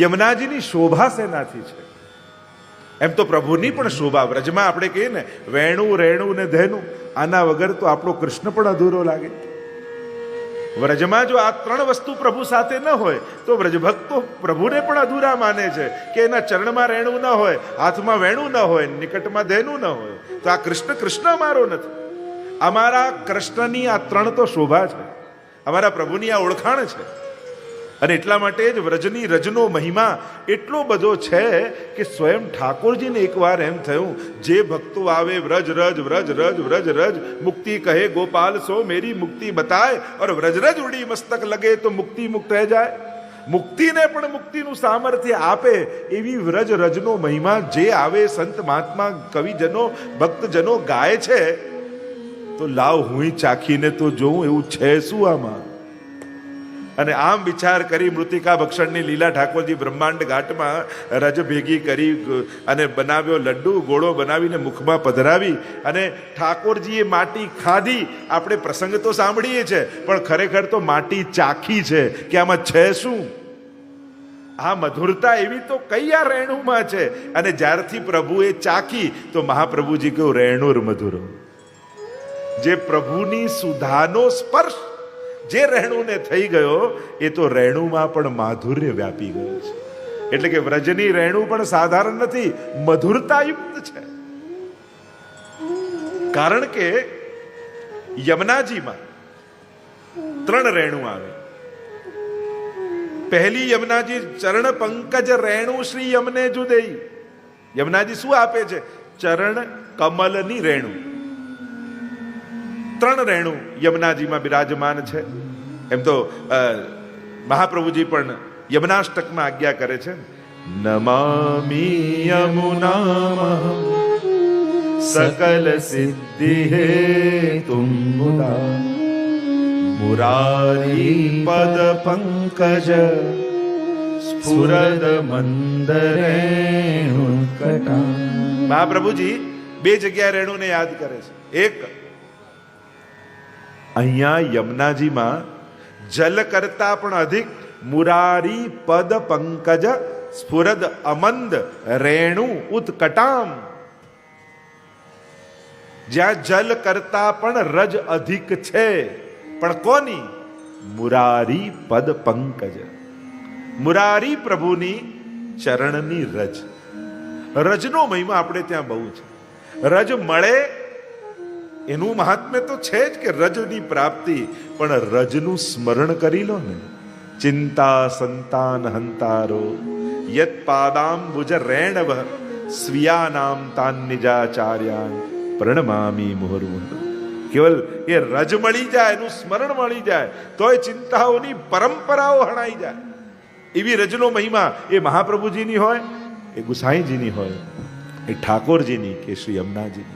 યમુનાજીની શોભા શેનાથી છે. એમ તો પ્રભુની પણ શોભા, વ્રજમાં આપણે કહીએ ને, વેણું, રેણું ને ધેનું, આના વગર તો આપણો કૃષ્ણ પણ અધૂરો લાગે. વ્રજમાં જો આ ત્રણ વસ્તુ પ્રભુ સાથે ન હોય, તો વ્રજભક્તો પ્રભુને પણ અધૂરા માને છે કે એના ચરણમાં રેણું ન હોય, હાથમાં વેણું ન હોય, નિકટમાં ધેનું ન હોય, તો આ કૃષ્ણ કૃષ્ણ અમારો નથી. અમારા કૃષ્ણની આ ત્રણ તો શોભા છે. અમારા પ્રભુની આ ઓળખાણ છે. અને એટલા માટે જ વ્રજની રજનો મહિમા એટલો બધો છે કે સ્વયં ઠાકોરજીને એકવાર એમ થયું, જે ભક્તો આવે વ્રજ, રજ વ્રજ રજ વ્રજ, રજ, મુક્તિ કહે ગોપાલ, સો મેરી મુક્તિ બતાય. ઓર વ્રજ, રજ ઉડી મસ્તક લગે તો મુક્તિ મુક્ત થઈ જાય. મુક્તિને પણ મુક્તિનું સામર્થ્ય આપે એવી વ્રજ, રજનો મહિમા જે આવે સંત મહાત્મા કવિજનો, ભક્તજનો ગાય છે. તો લાવ હું ચાખીને તો જોઉં એવું છે શું આમાં? અને આમ વિચાર કરી મૃતિકા ભક્ષણની લીલા ઠાકોરજી બ્રહ્માંડ ઘાટમાં રજ ભેગી કરી અને બનાવ્યો લડ્ડુ, ગોળો બનાવીને મુખમાં પધરાવી અને ઠાકોરજીએ માટી ખાધી. આપણે પ્રસંગ તો સાંભળીએ છે, પણ ખરેખર તો માટી ચાખી છે, કે આમાં છે શું? આ મધુરતા એવી તો કઈ આ રેણુમાં છે? અને જ્યારથી પ્રભુએ ચાખી, તો મહાપ્રભુજી કહ્યું, રેણુર મધુરો, જે પ્રભુની સુધાનો સ્પર્શ જે રહેણુને થઈ ગયો, એ તો રેણુમાં પણ માધુર્ય વ્યાપી ગયું છે. એટલે કે વ્રજની રહેણું પણ સાધારણ નથી, મધુરતાયુક્ત છે. કારણ કે યમુનાજીમાં ત્રણ રેણુ આવે. પહેલી યમુનાજી ચરણ પંકજ રેણુ શ્રી યમને જુદેઈ યમુનાજી શું આપે છે? ચરણ કમલની રેણુ ત્રણ રેણુ યમુનાજીમાં બિરાજમાન છે. એમ તો મહાપ્રભુજી પણ યમુનાષ્ટકમાં આજ્ઞા કરે છે નમામી સકલ સિદ્ધિ હે તુમ મુરારી પદ પંકજ, સ્ફુરદ મંદરે મહાપ્રભુજી, બે જગ્યા રેણુને યાદ કરે છે. એક અહીંયા યમુનાજીમાં જલ કરતા પણ અધિક મુરારી પદ પંકજ સ્ફુરદ અમંદ રેણુ ઉત્કટામ. જ્યાં જલ કરતા પણ રજ અધિક છે. પણ કોની? મુરારી પદ પંકજ. મુરારી પ્રભુની ચરણની રજ. રજનો મહિમા આપણે ત્યાં બહુ છે. રજ મળે એનું મહાત્મ્ય તો છે જ કે રજની પ્રાપ્તિ, પણ રજનું સ્મરણ કરી લો ને. ચિંતા સંતાન હંતારો, યત પાદાંબુજ રેણવ, સ્વિયાનામ તાન નિજાચાર્યાન પ્રણમામી મુહુર્મુહ કેવલ એ રજ મળી જાય, એનું સ્મરણ મળી જાય, તોય ચિંતાઓની પરંપરાઓ હણાઈ જાય. એવી રજનો મહિમા એ મહાપ્રભુજીની હોય, એ ગુસાઈજીની હોય, એ ઠાકોરજીની કે શ્રી યમુનાજીની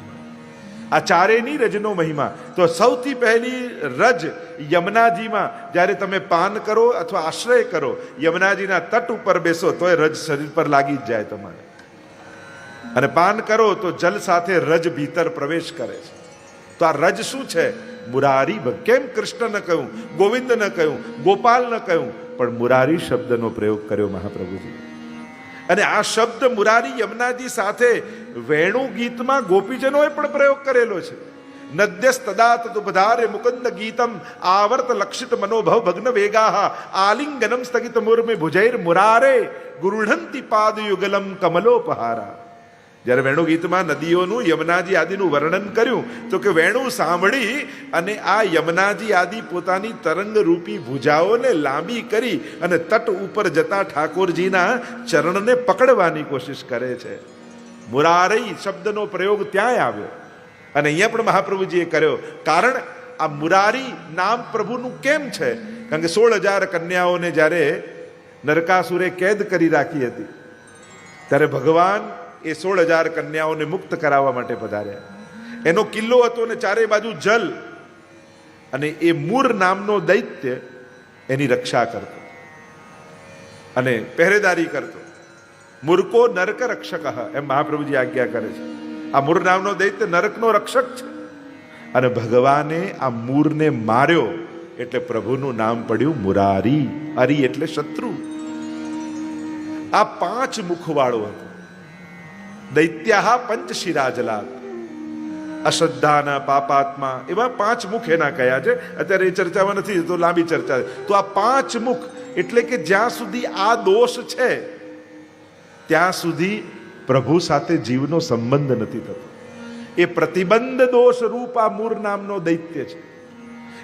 આ રજનો મહિમા. તો સૌથી પહેલી રજ યમુનાજીમાં, જ્યારે તમે પાન કરો અથવા આશ્રય કરો, યમુનાજીના તટ ઉપર બેસો તો એ રજ શરીર પર લાગી જ જાય તમારે. અને પાન કરો તો જલ સાથે રજ ભીતર પ્રવેશ કરે છે. તો આ રજ શું છે? મુરારી કેમ કૃષ્ણ ન કહ્યું? ગોવિંદ ન કહ્યું? ગોપાલ ન કહ્યું? પણ મુરારી શબ્દનો પ્રયોગ કર્યો મહાપ્રભુજી અને આ શબ્દ મુરારી યમુનાજી સાથે વેણુ ગીતમાં ગોપીજનોએ પણ પ્રયોગ કરેલો છે. નદ્યસ્તદાત પધારે મુકંદ ગીતમ આવર્ત લક્ષિત મનોભવ ભગ્ન વેગા આલિંગનમ સ્થગિત મુર્મે ભુજૈર મુરારે, ગુરુઢંતિ પાદયુગલમ કમલોપહારા. જ્યારે વેણુ ગીતમાં નદીઓનું યમુનાજી આદિનું વર્ણન કર્યું, તો કે વેણુ સાંભળી અને આ યમુનાજી આદિ પોતાની તરંગ રૂપી ભુજાઓને લાંબી કરી અને તટ ઉપર જતા ઠાકોરજીના ચરણને પકડવાની કોશિશ કરે છે. મુરારઈ શબ્દનો પ્રયોગ ત્યાંય આવ્યો. અને અહીંયા પણ મહાપ્રભુજીએ કર્યો. કારણ આ મુરારી નામ પ્રભુનું કેમ છે? કારણ કે સોળ હજાર કન્યાઓને જ્યારે નરકાસુરે કેદ કરી રાખી હતી, ત્યારે ભગવાન એ સોળ હજાર કન્યાઓને મુક્ત કરાવવા માટે પધાર્યા. એનો કિલ્લો હતો ને ચારે બાજુ જલ. અને એ મૂર નામનો દૈત્ય એની રક્ષા કરતો. અને પહેરેદારી કરતો. મૂર્ખો નરક રક્ષક એમ મહાપ્રભુજી આજ્ઞા કરે છે. આ મૂર નામનો દૈત્ય નરકનો રક્ષક છે. અને ભગવાને આ મૂરને માર્યો એટલે પ્રભુનું નામ પડ્યું મુરારી. અરી એટલે શત્રુ. આ પાંચ મુખવાળો હતો. દૈત્યાહા પંચશિરાજલા અશ્રદ્ધાના પાપાત્મા. એવા પાંચ મુખ એના કયા છે? અત્યારે એ ચર્ચામાં નથી તો લાંબી ચર્ચા. તો આ પાંચ મુખ એટલે કે જ્યાં સુધી આ દોષ છે ત્યાં સુધી પ્રભુ સાથે જીવનો સંબંધ નથી થતો. એ પ્રતિબંધ દોષ રૂપ આ મૂર નામનો દૈત્ય છે.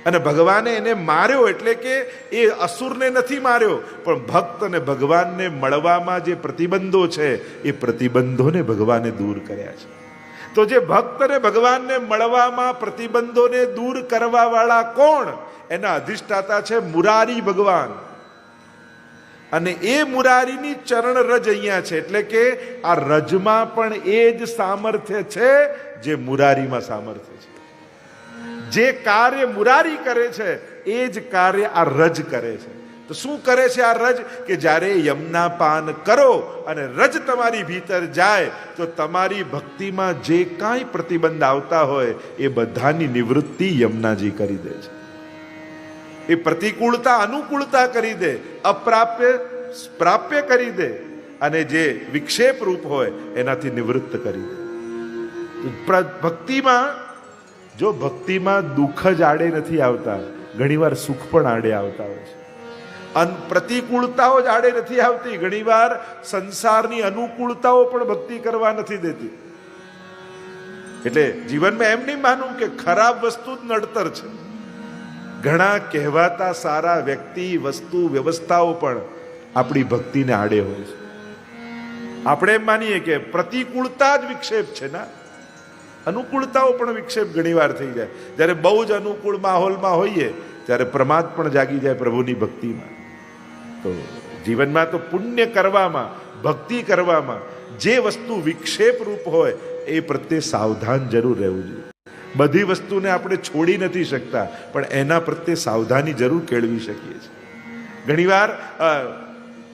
અને ભગવાને એને માર્યો એટલે કે એ અસુરને નથી માર્યો, પણ ભક્ત અને ભગવાનને મળવામાં જે પ્રતિબંધો છે, એ પ્રતિબંધોને ભગવાને દૂર કર્યા છે. તો જે ભક્ત અને ભગવાનને મળવામાં પ્રતિબંધોને દૂર કરવા વાળા કોણ? એના અધિષ્ઠાતા છે મુરારી ભગવાન. અને એ મુરારીની ચરણ રજ અહીંયા છે. એટલે કે આ રજમાં પણ એ જ સામર્થ્ય છે જે મુરારીમાં સામર્થ્ય છે. જે કાર્ય મુરારી કરે છે, એ જ કાર્ય આ રજ કરે છે. તો શું કરે છે આ રજ? કે જ્યારે યમના પાન કરો અને રજ તમારી ભીતર જાય, તો તમારી ભક્તિમાં જે કાંઈ પ્રતિબંધ આવતા હોય, એ બધાની નિવૃત્તિ યમનાજી કરી દે છે. એ પ્રતિકૂળતા અનુકૂળતા કરી દે, અપ્રાપ્ય, પ્રાપ્ય કરી દે અને જે વિક્ષેપ રૂપ હોય એનાથી નિવૃત્ત કરી દે. ભક્તિમાં, જો ભક્તિમાં દુઃખ જ આડે નથી આવતા, ઘણીવાર સુખ પણ આડે આવતા હોય છે. અન પ્રતિકૂળતાઓ જ આડે નથી આવતી, ઘણીવાર સંસારની અનુકૂળતાઓ પણ ભક્તિ કરવા નથી દેતી. એટલે જીવનમાં એમ નહીં માનવું કે ખરાબ વસ્તુ જ નડતર છે. ઘણા કહેવાતા સારા વ્યક્તિ, વસ્તુ, વ્યવસ્થાઓ પણ આપણી ભક્તિને આડે હોય છે. આપણે એમ માનીએ કે પ્રતિકૂળતા જ વિક્ષેપ છે ના. અનુકૂળતાઓ પણ વિક્ષેપ ઘણીવાર થઈ જાય. જ્યારે બહુ જ અનુકૂળ માહોલમાં હોઈએ, ત્યારે પ્રમાદ પણ જાગી જાય પ્રભુની ભક્તિમાં. તો જીવનમાં તો પુણ્ય કરવામાં, ભક્તિ કરવામાં જે વસ્તુ વિક્ષેપ રૂપ હોય, એ પ્રત્યે સાવધાન જરૂર રહેવું જોઈએ. બધી વસ્તુને આપણે છોડી નથી શકતા, પણ એના પ્રત્યે સાવધાની જરૂર કેળવી શકીએ છીએ. ઘણીવાર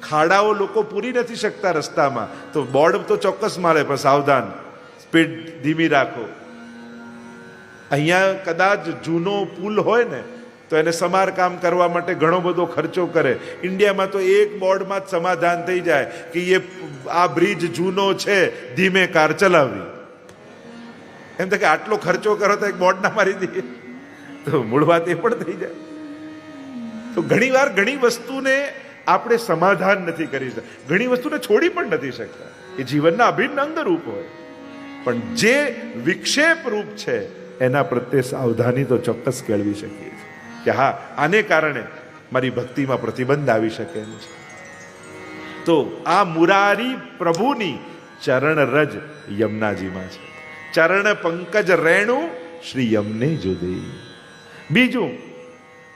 ખાડાઓ લોકો પૂરી નથી શકતા રસ્તામાં, તો બોર્ડ તો ચોક્કસ મારે, પણ સાવધાન, સ્પીડ ધીમી રાખો. અહીંયા કદાચ જૂનો પુલ હોય ને, તો એને સમારકામ કરવા માટે ઘણો બધો ખર્ચો કરે. ઇન્ડિયામાં તો એક બોર્ડમાં જ સમાધાન થઈ જાય કે એ આ બ્રિજ જૂનો છે, ધીમે કાર ચલાવવી. એમ તો કે આટલો ખર્ચો કરો તો એક બોર્ડ ના મારી દઈએ. તો મૂળ વાત એ પણ થઈ જાય. તો ઘણીવાર ઘણી વસ્તુને આપણે સમાધાન નથી કરી શકતા. ઘણી વસ્તુને છોડી પણ નથી શકતા. એ જીવનના અભિન્ન અંગ રૂપ હોય. પણ જે વિક્ષેપ રૂપ છે, એના પ્રત્યે સાવધાની તો ચોક્કસ કેળવી શકીએ કે હા, આને કારણે મારી ભક્તિમાં પ્રતિબંધ આવી શકે એમ છે. તો આ મુરારી પ્રભુની ચરણ રજ યમુનાજીમાં છે. ચરણ પંકજ રેણુ શ્રી યમને જુદે. બીજું,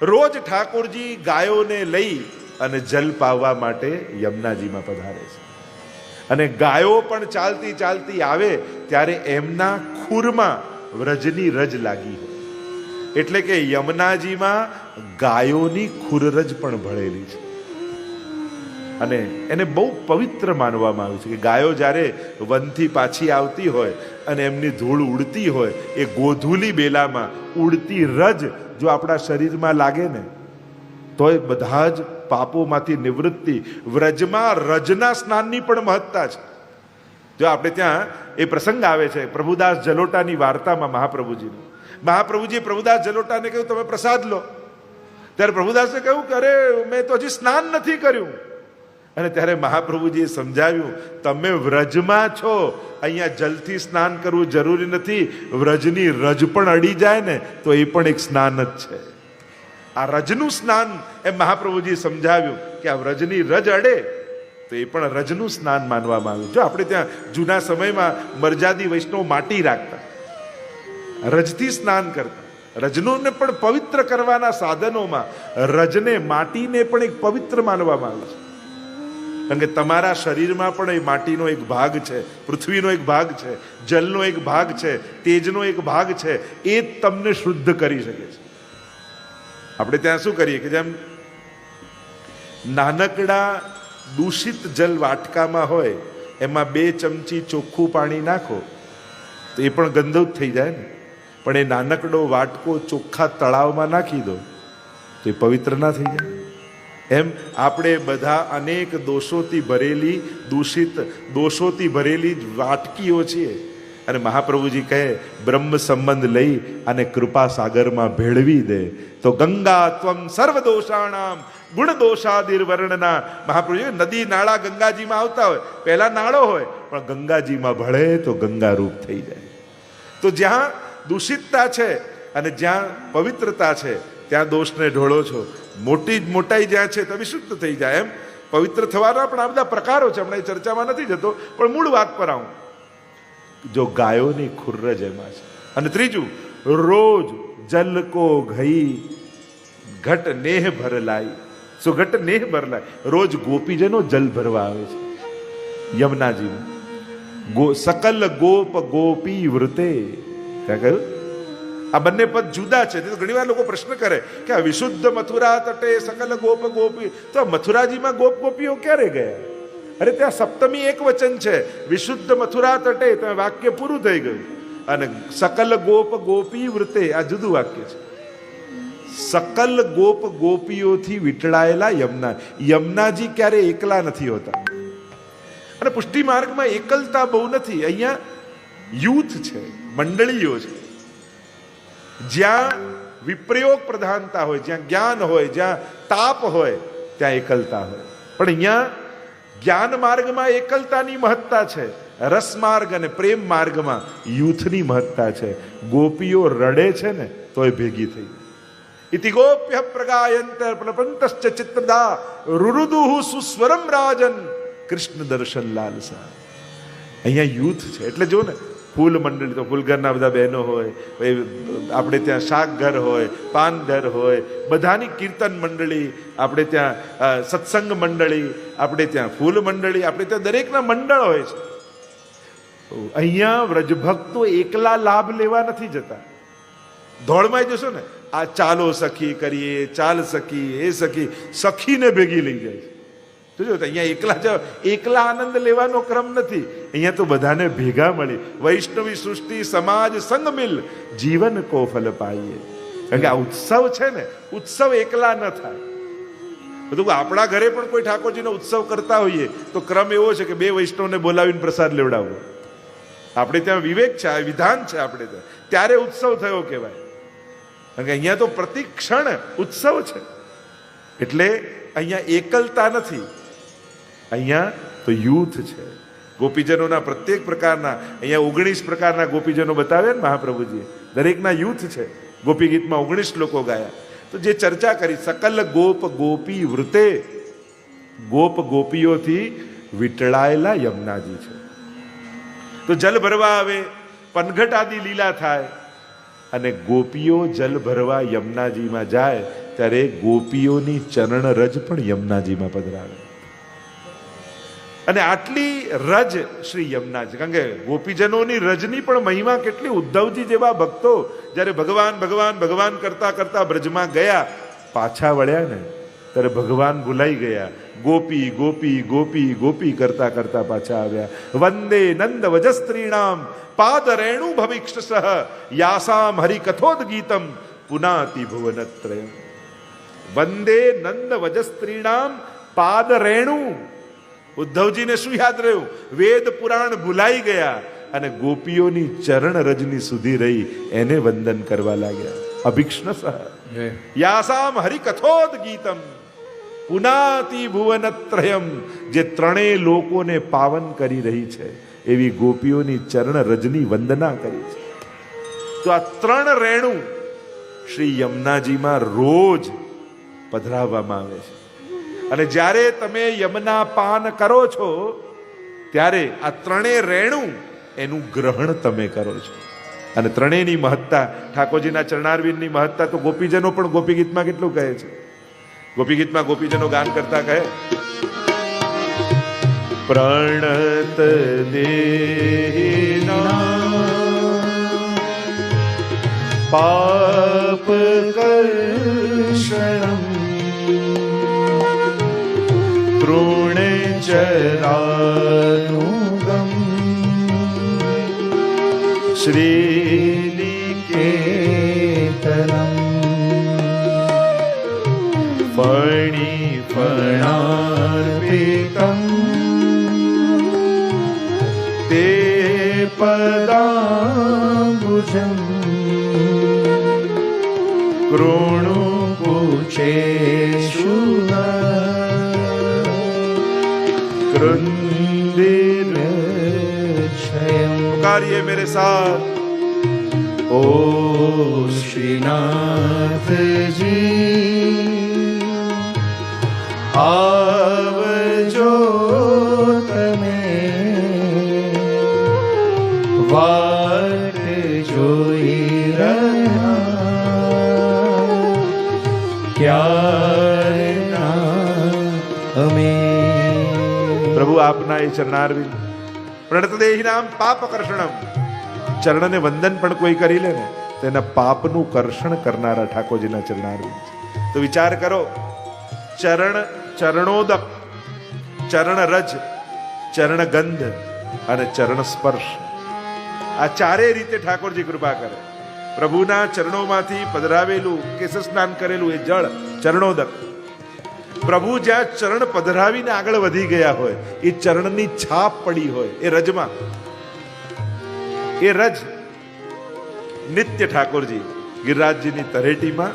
રોજ ઠાકોરજી ગાયોને લઈ અને જલ પાવવા માટે યમુનાજીમાં પધારે છે. અને ગાયો પણ ચાલતી ચાલતી આવે ત્યારે એમના ખુરમાં વ્રજની રજ લાગી હોય. એટલે કે યમુનાજીમાં ગાયોની ખુરરજ પણ ભળેલી છે. અને એને બહુ પવિત્ર માનવામાં આવ્યું છે કે ગાયો જ્યારે વનથી પાછી આવતી હોય અને એમની ધૂળ ઉડતી હોય, એ ગોધુલી બેલામાં ઉડતી રજ જો આપણા શરીરમાં લાગે ને, તોય બધા જ પાપોમાંથી નિવૃત્તિ. વ્રજમાં રજના સ્નાનની પણ મહત્તા છે. જો આપણે ત્યાં એ પ્રસંગ આવે છે, પ્રભુદાસ જલોટાની વાર્તામાં મહાપ્રભુજીનું. મહાપ્રભુજીએ પ્રભુદાસ જલોટાને કહ્યું, તમે પ્રસાદ લો. ત્યારે પ્રભુદાસે કહ્યું કે, અરે, મેં તો હજી સ્નાન નથી કર્યું. અને ત્યારે મહાપ્રભુજીએ સમજાવ્યું, તમે વ્રજમાં છો. અહીંયા જલથી સ્નાન કરવું જરૂરી નથી. વ્રજની રજ પણ અડી જાય ને, તો એ પણ એક સ્નાન જ છે. આ રજનું સ્નાન એ મહાપ્રભુજીએ સમજાવ્યું કે આ વ્રજની રજ અડે, તો એ પણ રજનું સ્નાન માનવામાં આવ્યું. જો આપણે ત્યાં જૂના સમયમાં મરજાદી વૈષ્ણવ માટી રાખતા, રજથી સ્નાન કરતા, રજનોને પણ પવિત્ર કરવાના સાધનોમાં રજને માટીને પણ એક પવિત્ર માનવામાં આવે છે. કારણ કે તમારા શરીરમાં પણ એ માટીનો એક ભાગ છે, પૃથ્વીનો એક ભાગ છે, જલનો એક ભાગ છે, તેજનો એક ભાગ છે, એ જ તમને શુદ્ધ કરી શકે છે. આપણે ત્યાં શું કરીએ કે જેમ નાનકડા દૂષિત જલ વાટકામાં હોય, એમાં બે ચમચી ચોખ્ખું પાણી નાખો, તો એ પણ ગંદુ જ થઈ જાય ને. પણ એ નાનકડો વાટકો ચોખ્ખા તળાવમાં નાખી દો, તો એ પવિત્ર ના થઈ જાય. એમ આપણે બધા અનેક દોષોથી ભરેલી દૂષિત, દોષોથી ભરેલી વાટકીઓ છીએ. અને મહાપ્રભુજી કહે, બ્રહ્મ સંબંધ લઈ અને કૃપા સાગરમાં ભેળવી દે. તો ગંગા ત્વમ સર્વ દોષાણામ, ગુણ દોષાદિર વર્ણના મહાપ્રભુજી, નદી, નાળા ગંગાજીમાં આવતા હોય. પહેલા નાળો હોય, પણ ગંગાજીમાં ભળે તો ગંગા રૂપ થઈ જાય. તો જ્યાં દૂષિતતા છે અને જ્યાં પવિત્રતા છે, ત્યાં દોષને ઢોળો છો. મોટી જ મોટાઈ જ્યાં છે તો વિશુદ્ધ થઈ જાય એમ. પવિત્ર થવાના પણ આ બધા પ્રકારો છે, હમણાં ચર્ચામાં નથી જતો, પણ મૂળ વાત પર આવું. જો ગાયોની ખુર્રજ એમાં છે. અને ત્રીજું, રોજ જલ કો ઘઈ, ઘટ નેહ ભરલાઈ સો ઘટ નેહ ભરલાય રોજ ગોપીજનો જલ ભરવા આવે છે. યમુનાજીમાં સકલ ગોપ ગોપી વૃતે. ત્યાં કહ્યું આ બંને પદ જુદા છે. તે તો ઘણીવાર લોકો પ્રશ્ન કરે કે આ વિશુદ્ધ મથુરા તટે સકલ ગોપ ગોપી. તો મથુરાજીમાં ગોપ ગોપીઓ ક્યારે ગયા? અરે ત્યાં સપ્તમી એક વચન છે. વિશુદ્ધ મથુરા તટે ત્યાં વાક્ય પૂરું થઈ ગયું. અને સકલ ગોપ ગોપી વૃતે, આ જુદું વાક્ય છે. સકલ ગોપ ગોપીઓથી વીટળાયેલા યમુના. યમુનાજી ક્યારે એકલા નથી હોતા? અને પુષ્ટિ માર્ગમાં એકલતા બહુ નથી. અહીંયા યુથ છે, મંડળીઓ છે. જ્યાં વિપ્રયોગ પ્રધાનતા હોય, જ્યાં જ્ઞાન હોય, જ્યાં તાપ હોય, ત્યાં એકલતા હોય. પણ અહીંયા જ્ઞાન માર્ગમાં એકલતાની મહત્તા છે. રસ માર્ગ અને પ્રેમ માર્ગમાં યુથની મહત્તા છે. ગોપીઓ રડે છે ને, તોય ભેગી થઈ. ઇતિ ગોપ્ય પ્રગાયંતર પ્રપંતશ્ચ ચિત્રદા રુરુદુહુ સુસ્વરમ રાજન કૃષ્ણ દર્શન લાલસા. અહીંયા યુથ છે. એટલે જો ને ફૂલ મંડળી તો ફૂલઘરના બધા બહેનો હોય પછી આપણે ત્યાં શાકઘર હોય, પાનઘર હોય, બધાની કીર્તન મંડળી, આપણે ત્યાં સત્સંગ મંડળી, આપણે ત્યાં ફૂલ મંડળી, આપણે ત્યાં દરેકના મંડળ હોય છે. અહીંયા વ્રજભક્તો એકલા લાભ લેવા નથી જતા. ધોળમાં જશો ને, આ ચાલો સખી કરીએ, ચાલ સખી, એ સખી, સખીને ભેગી લઈ જાય છે. જોજો અહીંયા એકલા જ એકલા આનંદ લેવાનો ક્રમ નથી. અહીંયા તો બધાને ભેગા મળી વૈષ્ણવી સૃષ્ટિ સમાજ સંગ મિલ જીવન કો પાઈએ. કારણ કે આ ઉત્સવ છે ને, ઉત્સવ એકલા ન થાય. બધું આપણા ઘરે પણ કોઈ ઠાકોરજીનો ઉત્સવ કરતા હોઈએ તો ક્રમ એવો છે કે બે વૈષ્ણવને બોલાવીને પ્રસાદ લેવડાવવો આપણે ત્યાં વિવેક છે, આ વિધાન છે આપણે ત્યાં. ત્યારે ઉત્સવ થયો કહેવાય. કારણ કે અહીંયા તો પ્રતિ ક્ષણ ઉત્સવ છે. એટલે અહીંયા એકલતા નથી. અહીંયા તો યુથ છે. ગોપીજનોના પ્રત્યેક પ્રકારના, અહીંયા ઓગણીસ પ્રકારના ગોપીજનો બતાવ્યા ને મહાપ્રભુજીએ. દરેકના યુથ છે. ગોપી ગીતમાં ઓગણીસ લોકો ગાયા. તો જે ચર્ચા કરી, સકલ ગોપ ગોપી વૃતે, ગોપ ગોપીઓથી વિટળાયેલા યમુનાજી છે. તો જલ ભરવા આવે પનઘટ આદિ લીલા થાય, અને ગોપીઓ જલ ભરવા યમુનાજીમાં જાય, ત્યારે ગોપીઓની ચરણ રજ પણ યમુનાજીમાં પધરાવે. અને આટલી રજ શ્રી યમુનાજી, કારણ કે ગોપીજનોની રજની પણ મહિમા કેટલી ઉદ્ધવજી જેવા ભક્તો જ્યારે ભગવાન ભગવાન ભગવાન કરતા કરતા બ્રજમાં ગયા, પાછા વળ્યા ને, ત્યારે ભગવાન ભૂલાઈ ગયા. ગોપી ગોપી ગોપી ગોપી કરતા કરતા પાછા આવ્યા. વંદે નંદ વજસ્ત્રીણામ પાદ રેણુ સહ યાસામ હરિકથોદ ગીતમ પુનાતિ ભુવનત્રય વંદે નંદ વજસ્ત્રીણામ પાદ રેણુ ઉદ્ધવજીને શું યાદ રહ્યું? વેદ પુરાણ ભૂલાઈ ગયા અને ગોપીઓની ચરણ રજની સુધી રહી એને વંદન કરવા લાગ્યા. અભિક્ષ્ણ સહ યાસામ હરિકથોદ ગીતમ પુનાતિ ભુવનત્રયમ જે ત્રણેય લોકોને પાવન કરી રહી છે એવી ગોપીઓની ચરણ રજની વંદના કરી છે. તો આ ત્રણ રેણુ શ્રી યમુનાજીમાં રોજ પધરાવવામાં આવે છે. અને જ્યારે તમે યમના પાન કરો છો, ત્યારે આ ત્રણેય રેણુ એનું ગ્રહણ તમે કરો છો. અને ત્રણેયની મહત્તા, ઠાકોરજીના ચરણારવિંદની મહત્તા તો ગોપીજનો પણ ગોપી ગીતમાં કેટલું કહે છે? ગોપી ગીતમાં ગોપીજનો ગાન કરતા કહે? પ્રણત દેહિના પાપ કર્ષણમ द्रोणचरानुगम् श्रीनिकेतनम् फणिफणार्पितम् ते पदाम्बुजम् कृणुकुचे पुकारिए मेरे साथ ओ श्रीनाथ जी आवजो તમે વાટ જોઈ રહ્યા ક્યારના અમે પ્રભુ આપના એ ચરણારવિંદ પ્રણતદેહી નામ પાપ કર્ષણમ ચરણને વંદન પણ કોઈ કરી લે ને તેના પાપનું કર્ષણ કરનારા ઠાકોરજીના ચરણારવિંદ તો વિચાર કરો, ચરણ ચરણોદક ચરણ રજ ચરણ ગંધ અને ચરણ સ્પર્શ આ ચારે રીતે ઠાકોરજી કૃપા કરે. પ્રભુના ચરણોમાંથી પધરાવેલું કેશ સ્નાન કરેલું એ જળ ચરણોદક પ્રભુ જ્યાં ચરણ પધરાવીને આગળ વધી ગયા હોય, એ ચરણની છાપ પડી હોય, એ રજમાં. એ રજ નિત્ય ઠાકોરજી ગિરિરાજજીની તરેટીમાં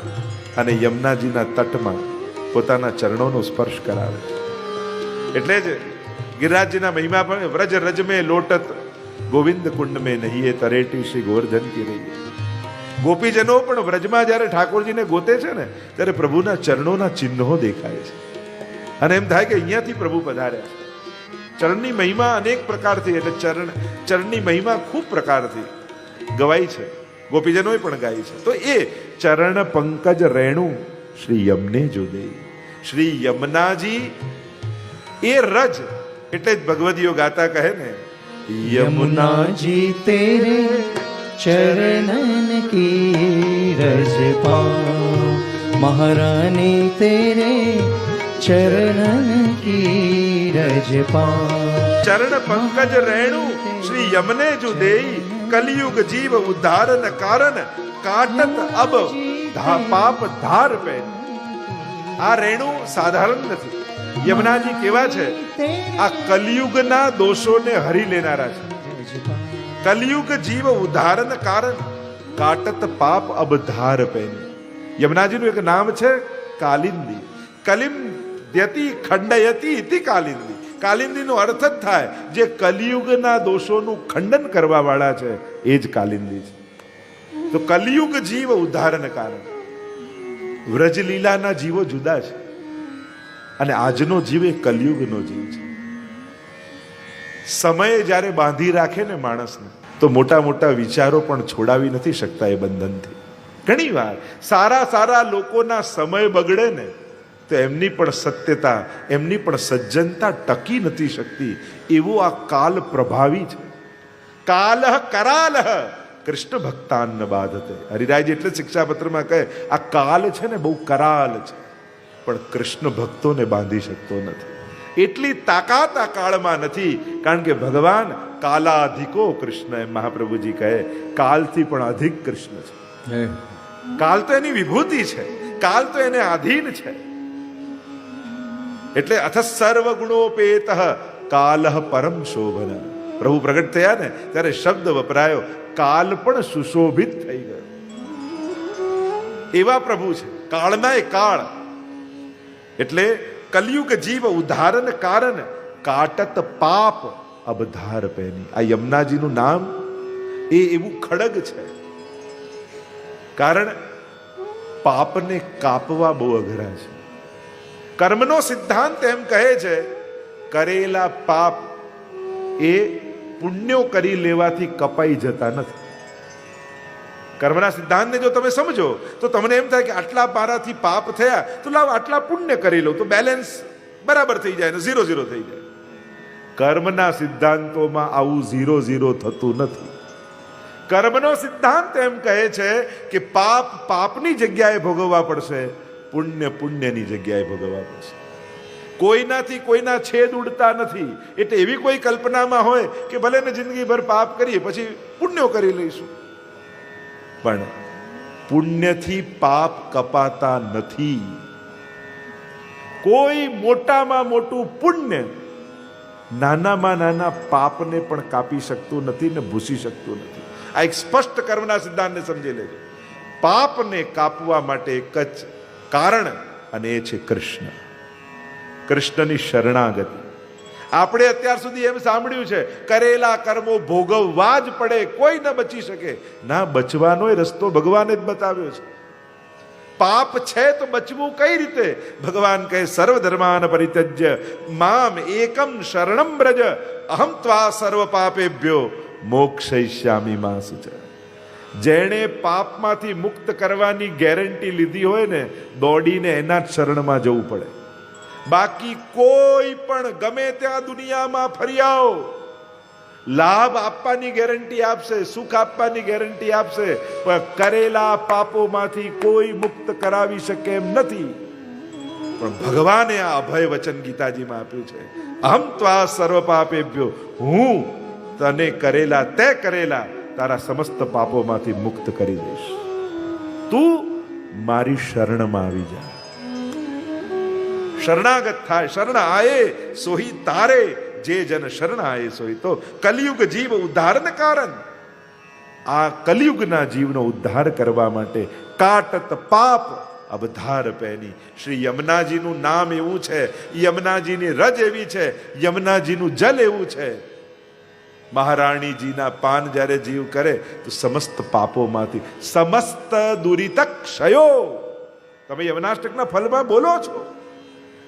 અને યમુનાજીના તટમાં પોતાના ચરણોનો સ્પર્શ કરાવે એટલે જ ગિરિરાજજીના મહિમા પણ વ્રજ રજ મેં લોટત, ગોવિંદ કુંડ મેં નહીં, એ તરેટી શ્રી ગોવર્ધન કી રહી ગોપીજનો પણ વ્રજમાં જ્યારે ઠાકોરજીને ગોતે છે ને, ત્યારે પ્રભુના ચરણોના ચિહ્નો દેખાય છે. અને એમ થાય કે અહીંયાથી પ્રભુ પધાર્યા ચરણની મહિમા અનેક પ્રકારથી, એટલે ચરણ, ચરણની મહિમા ખૂબ પ્રકારથી ગવાય છે. ગોપીજનોએ પણ ગાય છે. તો એ ચરણ પંકજ રેણુ શ્રી યમને જોદે. શ્રી યમનાજી એ રજ, એટલે જ ભગવદીઓ ગાતા કહે ને, યમુનાજી તેરે चरणन की रज पाऊं महारानी तेरे चरणन की रज पाऊं ચરણ પંકજ રેણુ શ્રી યમને જુદેઈ કલિયુગ જીવ ઉદ્ધારન કારણ કાટત અબ ધા પાપ ધાર પે આ રેણુ સાધારણ નથી યમુનાજી કેવા છે આ કલિયુગના દોષોને હરી લેનારા છે કલિયુગ જીવ ઉદ્ધારન કારણ. કાટત પાપ અબધાર ધાર પે યમુનાજીનું એક નામ છે કાલિંદી. કલિમ દ્યતિ ખંડયતી ઇતિ કાલિંદી. કાલિંદીનો અર્થ જ થાય જે કલિયુગના દોષોનું ખંડન કરવા વાળા છે, એ જ કાલિંદી છે. તો કલિયુગ જીવ ઉદ્ધારણ કારણ. વ્રજલીલાના જીવો જુદા છે. અને આજનો જીવ એ કલિયુગનો જીવ છે. સમય જ્યારે બાંધી રાખે ને માણસને, તો મોટા મોટા વિચારો પણ છોડાવી નથી શકતા એ બંધનથી. ઘણી વાર સારા સારા લોકોના સમય બગડે ને, તો એમની પણ સત્યતા, એમની પણ સજ્જનતા ટકી નથી શકતી. એવું આ કાલ પ્રભાવી છે. કાલહ કરાલહ, કૃષ્ણ ભક્તાન બાધતે. હરિરાજ એટલે શિક્ષાપત્રમાં કહે, આ કાલ છે ને બહુ કરાલ છે. પણ કૃષ્ણ ભક્તોને બાંધી શકતો નથી. એટલી તાકાત આ કાળમાં નથી કારણ કે ભગવાન કાલાધિકો કૃષ્ણ એમ મહાપ્રભુજી કહે કાલથી પણ અધિક કૃષ્ણ છે. કાલ તો એની વિભૂતિ છે કાલ તો એને આધીન છે. એટલે અથ સર્વ ગુણોપેત કાલ પરમ શોભન. પ્રભુ પ્રગટ થયા ને ત્યારે શબ્દ વપરાયો કાલ પણ સુશોભિત થઈ ગયો. એવા પ્રભુ છે કાળના એ કાળ. એટલે કલયુગ જીવ ઉદાહરણ કારણ કાટત પાપ અબધાર પહેની. આ યમુનાજીનું નામ એ એવું ખડગ છે. કારણ પાપને કાપવા બહુ અઘરા છે. કર્મનો સિદ્ધાંત એમ કહે છે, કરેલા પાપ એ પુણ્યો કરી લેવાથી કપાઈ જતા નથી. કર્મના સિદ્ધાંતને જો તમે સમજો, તો તમને એમ થાય કે આટલા પારાથી પાપ થયા, તો લાવ આટલા પુણ્ય કરી લઉં તો બેલેન્સ બરાબર થઈ જાય ને ઝીરો ઝીરો થઈ જાય. કર્મના સિદ્ધાંતોમાં આવું ઝીરો ઝીરો થતું નથી. કર્મનો સિદ્ધાંત એમ કહે છે કે પાપ પાપની જગ્યાએ ભોગવવા પડશે, પુણ્ય પુણ્યની જગ્યાએ ભોગવવા પડશે. કોઈનાથી કોઈના છેદ ઉડતા નથી. એટલે એવી કોઈ કલ્પનામાં હોય કે ભલે ને જિંદગીભર પાપ કરીએ, પછી પુણ્યો કરી લઈશું. પણ પુણ્યથી પાપ કપાતા નથી. કોઈ મોટામાં મોટું પુણ્ય નાનામાં નાના પાપને પણ કાપી શકતું નથી ને ભૂસી શકતું નથી. આ એક સ્પષ્ટ કર્મના સિદ્ધાંતને સમજી લેજો. પાપને કાપવા માટે એક જ કારણ અને એ છે કૃષ્ણ. કૃષ્ણની શરણાગતિ. આપણે અત્યાર સુધી એમ સાંભળ્યું છે, કરેલા કર્મો ભોગવવા જ પડે, કોઈ ન બચી શકે. ના, બચવાનો રસ્તો ભગવાને જ બતાવ્યો છે. પાપ છે તો બચવું કઈ રીતે? ભગવાન કહે સર્વ ધર્માન પરિત્યજ્ય, મામ એકમ શરણમ બ્રજ અહમ ત્વા સર્વ પાપેભ્યો મોક્ષયિષ્યામી માં સુચ જેણે પાપમાંથી મુક્ત કરવાની ગેરંટી લીધી હોય ને, દોડીને એના જ શરણમાં જવું પડે. બાકી કોઈ પણ ગમે ત્યાં દુનિયામાં ફરી આવો. લાભ આપવાની ગેરંટી આપશે, સુખ આપવાની ગેરંટી આપશે, પણ કરેલા પાપોમાંથી કોઈ મુક્ત કરાવી શકે એમ નથી. પણ ભગવાને આ અભય વચન ગીતાજીમાં આપ્યું છે. અહમ ત્વા સર્વ પાપેભ્યો, હું તને કરેલા, તે કરેલા તારા સમસ્ત પાપોમાંથી મુક્ત કરી દઈશ. તું મારી શરણમાં આવી જા. શરણાગત થાય, શરણ આયે, સોહી તારે, જે જન શરણ આયે સોહી. તો કલિયુગ જીવ ઉદ્ધારન કારણ. આ કલિયુગના જીવનો ઉદ્ધાર કરવા માટે કાટત પાપ અવધાર પહેની શ્રી યમુનાજીનું નામ એવું છે, યમુનાજીની રજ એવી છે, યમુનાજીનું જલ એવું છે. મહારાણીજીના પાન જ્યારે જીવ કરે, તો સમસ્ત પાપોમાંથી, સમસ્ત દુરિતક ક્ષયો. તમે યમનાષ્ટકના ફલમાં બોલો છો.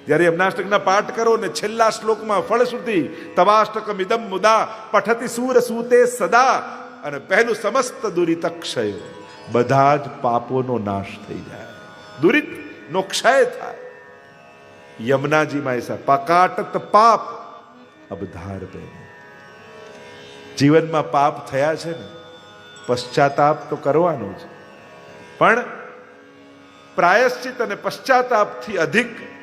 જ્યારે યમનાષ્ટકના પાઠ કરો ને છેલ્લા શ્લોકમાં ફળ સુધી તવાષ્ટકમ ઇદમ મુદા પઠતી સૂર સૂતે સદા અને પહેલું સમસ્ત દુરિત ક્ષય બધા જ પાપોનો નાશ થઈ જાય. દુરિત નો ક્ષય થાય. યમુનાજીમાં એસા પકાટત પાપ અબધાર પહેરી જીવનમાં પાપ થયા છે ને, પશ્ચાતાપ તો કરવાનો જ. પણ પ્રાયશ્ચિત અને પશ્ચાતાપથી અધિક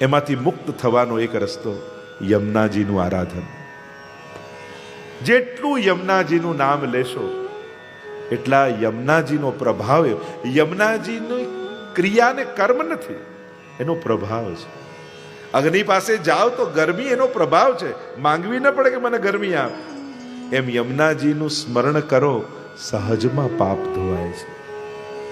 એમાંથી મુક્ત થવાનો એક રસ્તો યમુનાજીનું આરાધન. જેટલું યમુનાજીનું નામ લેશો, એટલા યમુનાજીનો પ્રભાવ યમુનાજીની ક્રિયાને કર્મ નથી, એનો પ્રભાવ છે. અગ્નિ પાસે જાઓ તો ગરમી એનો પ્રભાવ છે. માંગવી ન પડે કે મને ગરમી આપ. એમ યમુનાજીનું સ્મરણ કરો, સહજમાં પાપ ધોવાય છે.